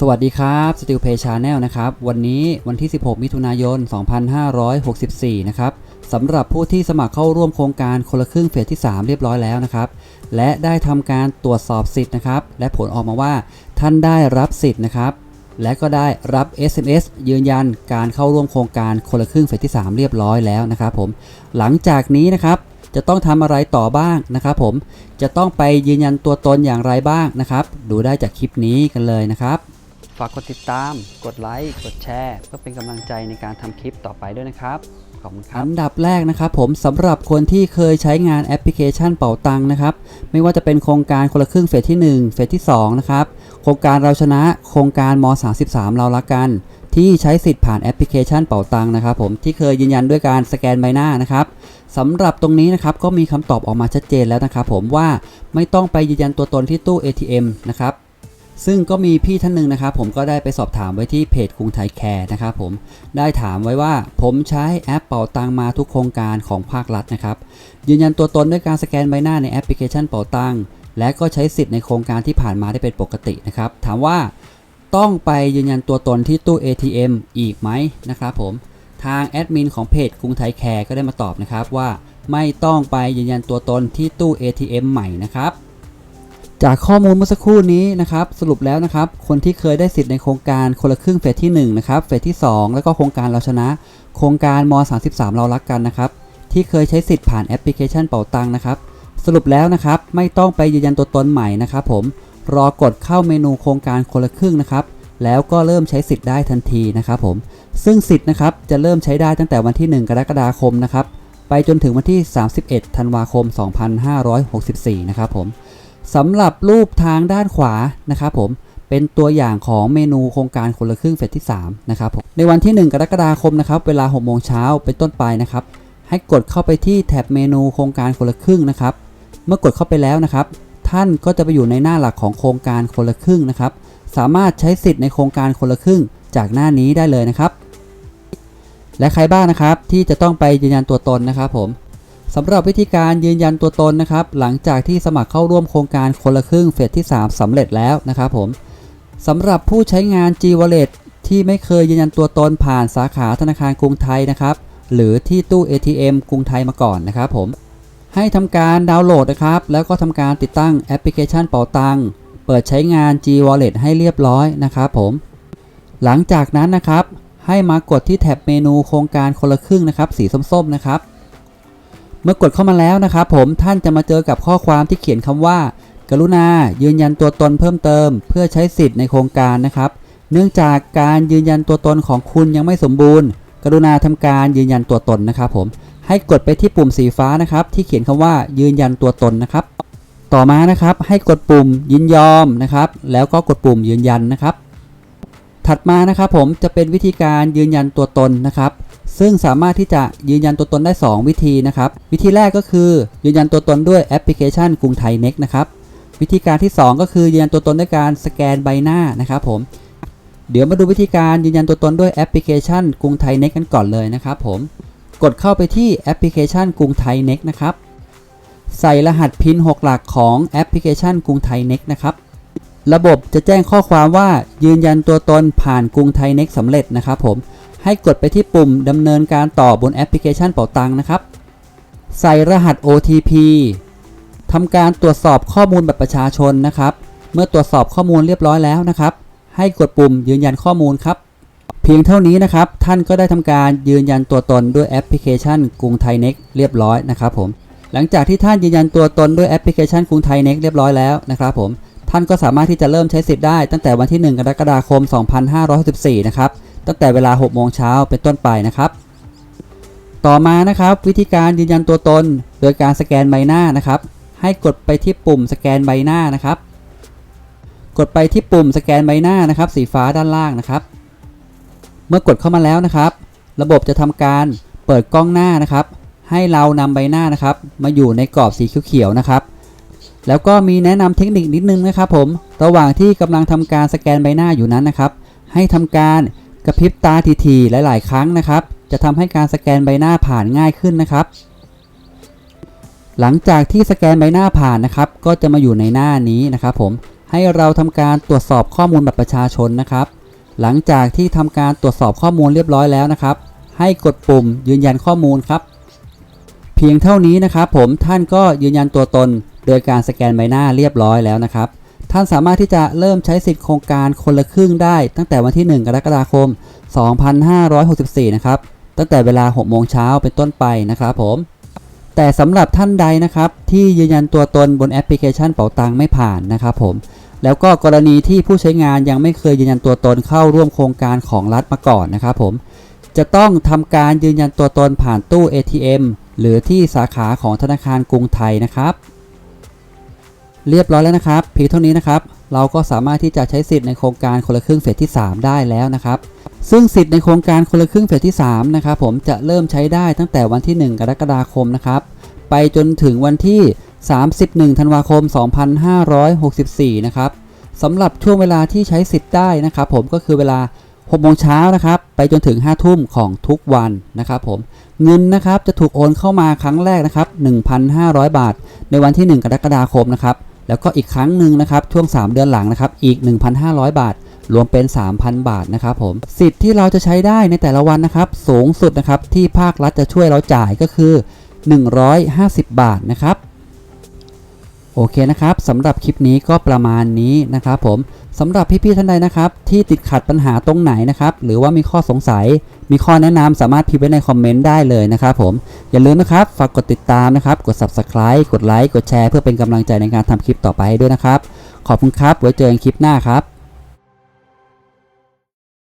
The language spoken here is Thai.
สวัสดีครับ Steel Pay Channel นะครับ วันนี้วันที่ 16 มิถุนายน 2564 นะครับสำหรับผู้ที่สมัครเข้าร่วมโครงการคนละครึ่งเฟสที่ 3 เรียบร้อยแล้วนะครับ และได้ทำการตรวจสอบสิทธิ์นะครับ และผลออกมาว่าท่านได้รับสิทธิ์นะครับ และก็ได้รับ SMS ยืนยันการเข้าร่วมโครงการคนละครึ่งเฟสที่ 3 เรียบร้อยแล้วนะครับผม หลังจากนี้นะครับจะต้องทำอะไรต่อบ้างนะครับผม จะต้องไปยืนยันตัวตนอย่างไรบ้างนะครับ ดูได้จากคลิปนี้กันเลยนะครับ ฝากกดติดตาม กดไลค์ กดแชร์ เพื่อเป็นกำลังใจในการทำคลิปต่อไปด้วยนะครับ ขอบคุณครับ อันดับแรกนะครับผมสำหรับคนที่เคยใช้งานแอปพลิเคชันเป่าตังค์นะครับ ไม่ว่าจะเป็นโครงการคนละครึ่งเฟสที่ 1 เฟสที่ 2 นะครับ โครงการเราชนะ โครงการม 33 เราละกัน ที่ใช้สิทธิ์ผ่านแอปพลิเคชันเป่าตังค์นะครับผมที่เคยยืนยันด้วยการสแกนใบหน้านะครับสำหรับตรงนี้นะครับก็มีคำตอบออกมาชัดเจนแล้วนะครับผมว่าไม่ต้องไปยืนยันตัวตนที่ตู้ ATM นะครับ ซึ่งก็มีพี่ท่านหนึ่งนะครับผมก็ได้ไปสอบถามไว้ที่เพจกรุงไทยแคร์นะครับผมได้ถามไว้ว่าผมใช้แอปเป่าตังมาทุกโครงการของภาครัฐนะครับยืนยันตัวตนด้วยการสแกนใบหน้าในแอปพลิเคชันเป่าตังและก็ใช้สิทธิ์ในโครงการที่ผ่านมาได้เป็นปกตินะครับถามว่าต้องไปยืนยันตัวตนที่ตู้ ATM อีกไหมนะครับผมทางแอดมินของเพจกรุงไทยแคร์ก็ได้มาตอบนะครับว่าไม่ต้องไปยืนยันตัวตนที่ตู้ ATM ใหม่นะครับ จากข้อมูลเมื่อสักครู่นี้นะครับสรุปแล้วนะครับ คนที่เคยได้สิทธิ์ในโครงการคนละครึ่งเฟสที่1นะครับเฟสที่ 2 แล้วก็โครงการเราชนะ โครงการม 33 เรารักกันนะครับ ที่เคยใช้สิทธิ์ผ่านแอปพลิเคชันเป่าตังนะครับ สรุปแล้วนะครับ ไม่ต้องไปยืนยันตัวตนใหม่นะครับผมรอกดเข้าเมนูโครงการคนละครึ่งนะครับแล้วก็เริ่มใช้สิทธิ์ได้ทันทีนะครับผมซึ่งสิทธิ์นะครับจะเริ่มใช้ได้ตั้งแต่วันที่ 1 กรกฎาคมนะครับไปจนถึงวันที่ 31 ธันวาคม 2564 นะครับผม สำหรับรูปทางด้านขวานะครับผมเป็นตัวอย่างของเมนูโครงการคนละครึ่งเฟสที่3นะครับผมในวันที่ 1 กรกฎาคมนะครับเวลา6โมงเช้าเป็นต้นไปนะครับ ให้กดเข้าไปที่แท็บเมนูโครงการคนละครึ่งนะครับ เมื่อกดเข้าไปแล้วนะครับ ท่านก็จะไปอยู่ในหน้าหลักของโครงการคนละครึ่งนะครับ สามารถใช้สิทธิ์ในโครงการคนละครึ่งจากหน้านี้ได้เลยนะครับ และใครบ้างนะครับที่จะต้องไปยืนยันตัวตนนะครับผม สำหรับวิธีการยืนยันตัวตนนะครับ หลังจากที่สมัครเข้าร่วมโครงการคนละครึ่งเฟสที่ 3สำเร็จแล้วนะครับผมสำหรับผู้ใช้งาน G Wallet ที่ไม่เคยยืนยันตัวตนผ่านสาขาธนาคารกรุงไทยนะครับ หรือที่ตู้ ATM กรุงไทยมาก่อนนะครับผมให้ทำการดาวน์โหลดนะครับ แล้วก็ทำการติดตั้งแอปพลิเคชันเป๋าตังเปิดใช้งาน G Wallet ให้เรียบร้อยนะครับผม หลังจากนั้นนะครับ ให้มากดที่แท็บเมนูโครงการคนละครึ่งนะครับ สีส้มๆนะครับ เมื่อกดเข้ามาแล้วนะครับผมท่านจะมาเจอกับข้อความที่เขียนคำว่า กรุณา ยืนยันตัวตนเพิ่มเติม เพื่อใช้สิทธิ์ในโครงการนะครับ เนื่องจากการยืนยันตัวตนของคุณยังไม่สมบูรณ์ กรุณาทำการยืนยันตัวตนนะครับผมให้กดไปที่ปุ่มสีฟ้านะครับที่เขียนคำว่ายืนยันตัวตนนะครับ ต่อมานะครับให้กดปุ่มยินยอมนะครับแล้วก็กดปุ่มยืนยันนะครับ ถัดมานะครับผมจะเป็นวิธีการยืนยันตัวตนนะครับ ซึ่งสามารถที่จะยืนยันตัวตนได้ 2 วิธีนะครับ วิธีแรกก็คือยืนยันตัวตนด้วยแอปพลิเคชันกรุงไทยเน็กนะครับวิธีการที่ 2 ก็คือยืนยันตัวตนด้วยการสแกนใบหน้านะครับผมเดี๋ยวมาดูวิธีการยืนยันตัวตนด้วยแอปพลิเคชันกรุงไทยเน็กกันก่อนเลยนะครับผมกดเข้าไปที่แอปพลิเคชันกรุงไทยเน็กนะครับใส่รหัสพิน 6 หลักของแอปพลิเคชันกรุงไทยเน็กนะครับ ระบบจะแจ้งข้อความว่ายืนยันตัวตนผ่านกรุงไทยเน็กสำเร็จนะครับผม ให้กดไปที่ปุ่มดำเนินการต่อบนแอปพลิเคชันเป๋าตังนะครับ ใส่รหัส OTP ทำการตรวจสอบข้อมูลบัตรประชาชนนะครับ เมื่อตรวจสอบข้อมูลเรียบร้อยแล้วนะครับ ให้กดปุ่มยืนยันข้อมูลครับ เพียงเท่านี้นะครับ ท่านก็ได้ทำการยืนยันตัวตนด้วยแอปพลิเคชันกรุงไทยเน็กเรียบร้อยนะครับผม หลังจากที่ท่านยืนยันตัวตนด้วยแอปพลิเคชันกรุงไทยเน็กเรียบร้อยแล้วนะครับผม ท่านก็สามารถที่จะเริ่มใช้สิทธิ์ได้ตั้งแต่วันที่ 1 กรกฎาคม 2564 นะครับ ตั้งแต่เวลา 6 โมงเช้าเป็นต้นไปนะครับ ต่อมานะครับวิธีการยืนยันตัวตน โดยการสแกนใบหน้านะครับ ให้กดไปที่ปุ่มสแกนใบหน้านะครับ กดไปที่ปุ่มสแกนใบหน้านะครับ สีฟ้าด้านล่างนะครับ เมื่อกดเข้ามาแล้วนะครับ ระบบจะทำการเปิดกล้องหน้านะครับ ให้เรานำใบหน้านะครับ มาอยู่ในกรอบสีเขียวๆนะครับ แล้วก็มีแนะนำเทคนิคนิดนึงนะครับผม ระหว่างที่กำลังทำการสแกนใบหน้าอยู่นั้นนะครับ ให้ทำการกระพริบตาทีๆหลาย ๆ ครั้งนะครับ จะทำให้การสแกนใบหน้าผ่านง่ายขึ้นนะครับ หลังจากที่สแกนใบหน้าผ่านนะครับ ก็จะมาอยู่ในหน้านี้นะครับผมให้เราทำการตรวจสอบข้อมูลบัตรประชาชนนะครับ หลังจากที่ทำการตรวจสอบข้อมูลเรียบร้อยแล้วนะครับ ให้กดปุ่มยืนยันข้อมูลครับ เพียงเท่านี้นะครับ ผมท่านก็ยืนยันตัวตน โดยการสแกนใบหน้าเรียบร้อยแล้วนะครับ ท่านสามารถที่จะเริ่มใช้สิทธิโครงการคนละครึ่งได้ ตั้งแต่วันที่ 1 กรกฎาคม 2564 นะครับ ตั้งแต่เวลา 6 โมงเช้าเป็นต้นไปนะครับผม แต่สำหรับท่านใดนะครับ ที่ยืนยันตัวตนบนแอปพลิเคชันเป๋าตังไม่ผ่านนะครับผม แล้วก็กรณีที่ผู้ใช้งานยังไม่เคยยืนยันตัวตนเข้าร่วมโครงการของรัฐมาก่อนนะครับผม จะต้องทำการยืนยันตัวตนผ่านตู้ ATM หรือที่สาขาของธนาคารกรุงไทยนะครับ เรียบร้อยแล้วนะครับเพียงเท่านี้นะครับ เราก็สามารถที่จะใช้สิทธิ์ในโครงการคนละครึ่งเฟสที่ 3 ได้แล้วนะครับ ซึ่งสิทธิ์ในโครงการคนละครึ่งเฟสที่3นะครับผมจะเริ่มใช้ได้ตั้งแต่วันที่ 1 กรกฎาคมนะครับ ไปจนถึงวันที่ 31 ธันวาคม 2564 นะครับสำหรับช่วงเวลาที่ใช้สิทธิ์ได้นะครับ ผมก็คือเวลา6โมงเช้านะครับ ไปจนถึง 5 ทุ่มของทุกวันนะครับผมเงินนะครับจะถูกโอนเข้ามาครั้งแรกนะครับ 1,500 บาท ในวันที่ 1 กรกฎาคมนะครับ แล้วก็อีกครั้งหนึ่งนะครับช่วง 3 เดือนหลังนะครับอีก 1,500 บาท รวมเป็น 3,000 บาทนะครับผมสิทธิ์ที่เราจะใช้ได้ในแต่ละวันนะครับสูงสุดนะครับที่ภาครัฐจะช่วยเราจ่ายก็คือ 150 บาทนะครับ โอเคนะครับสำหรับคลิปนี้ก็ประมาณนี้นะครับผมสำหรับพี่ๆท่านใดนะครับ ที่ติดขัดปัญหาตรงไหนนะครับ หรือว่ามีข้อสงสัย มีข้อแนะนำสามารถพิมพ์ไว้ในคอมเมนต์ได้เลยนะครับผมอย่าลืมนะครับฝากกดติดตามนะครับ กด subscribe กดไลค์กดแชร์เพื่อเป็นกำลังใจในการทำคลิปต่อไปให้ด้วยนะครับ ขอบคุณครับไว้เจอกันคลิปหน้าครับ